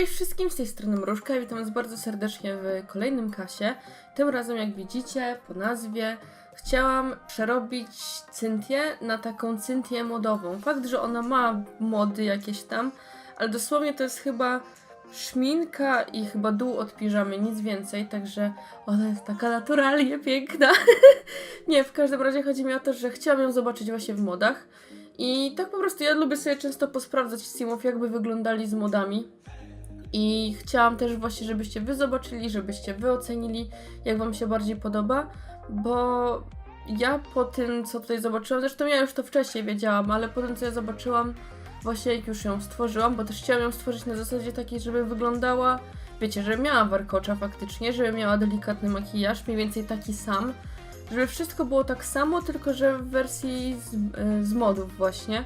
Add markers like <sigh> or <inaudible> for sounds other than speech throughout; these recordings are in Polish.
Cześć wszystkim, z tej strony Mrużka witam was bardzo serdecznie w kolejnym kasie. Tym razem, jak widzicie po nazwie, chciałam przerobić Cynthię na taką Cynthię modową. Fakt, że ona ma mody jakieś tam, ale dosłownie to jest chyba szminka i chyba dół od piżamy, nic więcej, także ona jest taka naturalnie piękna. <laughs> Nie, w każdym razie chodzi mi o to, że chciałam ją zobaczyć właśnie w modach. I tak po prostu ja lubię sobie często posprawdzać Simów, jakby wyglądali z modami. I chciałam też właśnie, żebyście wy zobaczyli, żebyście wy ocenili, jak wam się bardziej podoba, bo ja po tym, co tutaj zobaczyłam, zresztą ja już to wcześniej wiedziałam, ale po tym, co ja zobaczyłam, właśnie jak już ją stworzyłam, bo też chciałam ją stworzyć na zasadzie takiej, żeby wyglądała, wiecie, żeby miała warkocza faktycznie, żeby miała delikatny makijaż, mniej więcej taki sam, żeby wszystko było tak samo, tylko że w wersji z, y, z modów właśnie,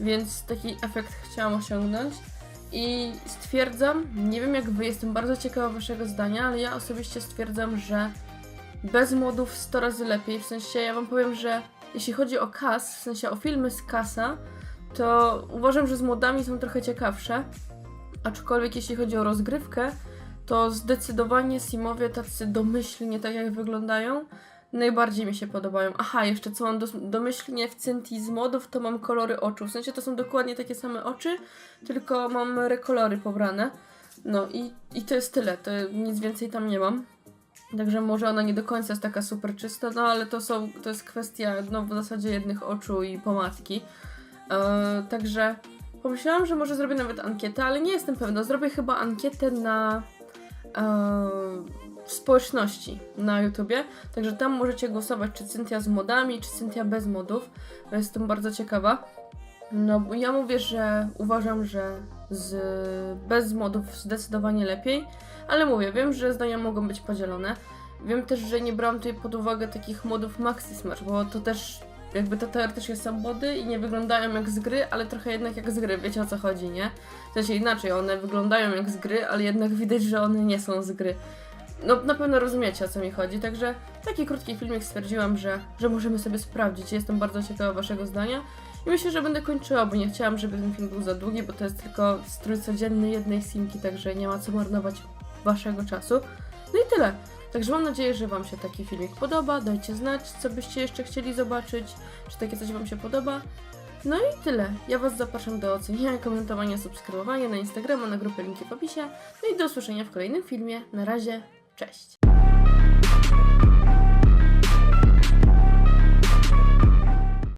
więc taki efekt chciałam osiągnąć. I stwierdzam, nie wiem jak wy, jestem bardzo ciekawa waszego zdania, ale ja osobiście stwierdzam, że bez modów 100 razy lepiej. W sensie ja wam powiem, że jeśli chodzi o kas, w sensie o filmy z kasa, to uważam, że z modami są trochę ciekawsze. Aczkolwiek jeśli chodzi o rozgrywkę, to zdecydowanie Simowie tacy domyślnie, tak jak wyglądają, najbardziej mi się podobają. Aha, jeszcze co mam domyślnie w Cynti z modów, to mam kolory oczu. W sensie to są dokładnie takie same oczy, tylko mam rekolory pobrane. No i, i to jest tyle, to nic więcej tam nie mam. Także może ona nie do końca jest taka super czysta, no ale to są, to jest kwestia no, w zasadzie jednych oczu i pomadki. Eee, także pomyślałam, że może zrobię nawet ankietę, ale nie jestem pewna. Zrobię chyba ankietę na eee, w społeczności na YouTubie. Także tam możecie głosować, czy Cynthia z modami, czy Cynthia bez modów. Jestem bardzo ciekawa. No, ja mówię, że uważam, że z, bez modów zdecydowanie lepiej, ale mówię, wiem, że zdania mogą być podzielone. Wiem też, że nie brałam tutaj pod uwagę takich modów Maxi Smash, bo to też jakby to teoretycznie są mody i nie wyglądają jak z gry, ale trochę jednak jak z gry, wiecie o co chodzi, nie? W sensie inaczej, one wyglądają jak z gry, ale jednak widać, że one nie są z gry. No na pewno rozumiecie o co mi chodzi, także taki krótki filmik stwierdziłam, że, że możemy sobie sprawdzić. Jestem bardzo ciekawa waszego zdania i myślę, że będę kończyła, bo nie chciałam, żeby ten film był za długi, bo to jest tylko strój codzienny jednej simki, także nie ma co marnować waszego czasu. No i tyle. Także mam nadzieję, że Wam się taki filmik podoba. Dajcie znać, co byście jeszcze chcieli zobaczyć, czy takie coś Wam się podoba. No i tyle. Ja Was zapraszam do oceniania, komentowania, subskrybowania na Instagrama, na grupę linki w opisie. No i do usłyszenia w kolejnym filmie. Na razie, cześć!